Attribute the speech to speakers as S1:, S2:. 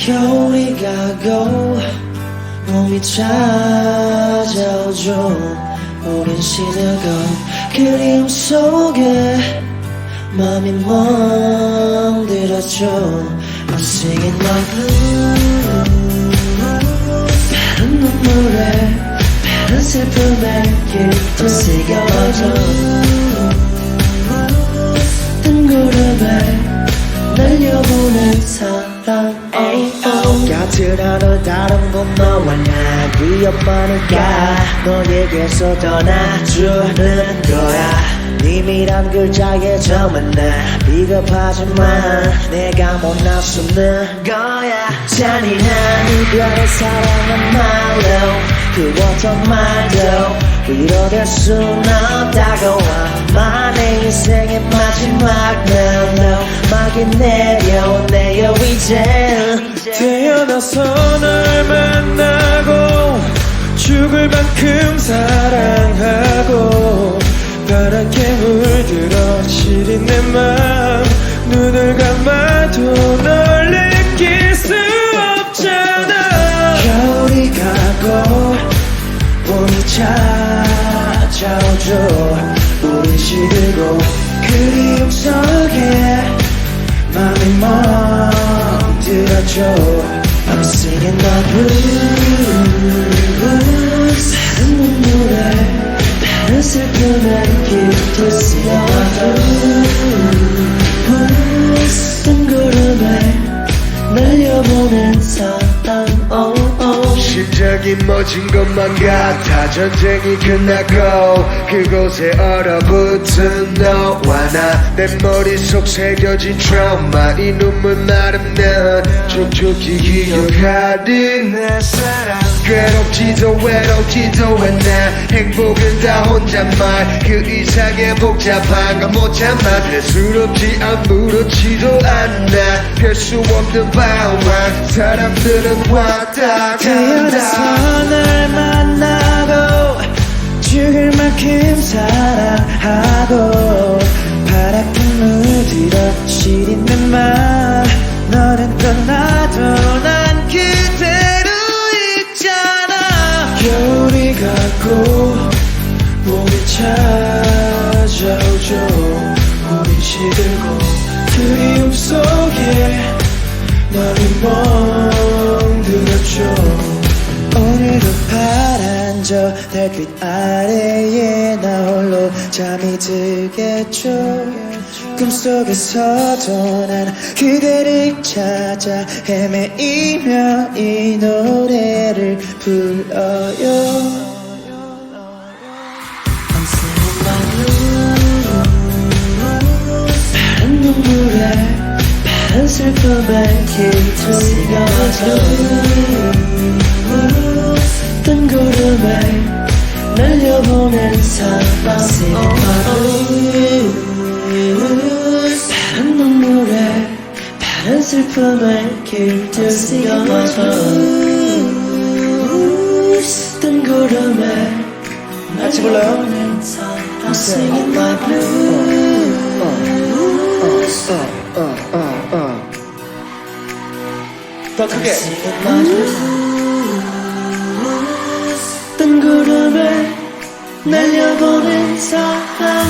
S1: 겨울이 가고 봄이 찾아오죠. 우린 시들고 그리움 속에 마음이 멍들었죠. I'm singing my blues 다른 눈물에 다른 슬픔에 길도 새겨져 위험하니까 너에게서 떠나주는 거야. 님이란 글자에 저만 나 비겁하지만 내가 못날 수는 거야. 잔인한 이별의 사랑은 말로 그 어떤 말도 위로될 순 없다고 내 인생의 마지막 날 막이 내려오네요 이젠
S2: 태어나서 널 만나고 죽을 만큼 사랑하고 파랗게 물들어 시린 내맘 눈을 감아도 널 느낄 수 없잖아.
S1: 겨울이 가고 봄이 찾아오죠. 우린 시들고 그리움 속에 맘이 멍들었죠 I'm singing my blues
S2: 심장이 멎은 것만 같아. 전쟁이 끝나고 그곳에 얼어붙은 너와 나. 내 머릿속 새겨진 트라우마. 이 눈물 마르면 촉촉히 기억하리 내 사랑 괴롭지도 외롭지도 않아 행복은 다 혼잣말. 그 이상의 복잡한 건 못 참아. 대수롭지 아무렇지도 않아 별수 없는 방황. 사람들은 왔다
S1: 태어나서 널 만나고 죽을 만큼 사랑하고 가고 봄이 찾아오죠. 우린 시들고 그리움 속에 마음이 멍들었죠. 오늘도 파란 저 달빛 아래에 나 홀로 잠이 들겠죠 꿈속에서도 난 그대를 찾아 헤매이며 이 노래를 불러요 슬픔에 Singing my blues 파란 눈물에 파란 슬픔에 길도 쓰여져 뜬구름에 같이 불러요? I'm singing my blues
S2: 더 크게.
S1: blues 뜬구름에 날려보낸 사랑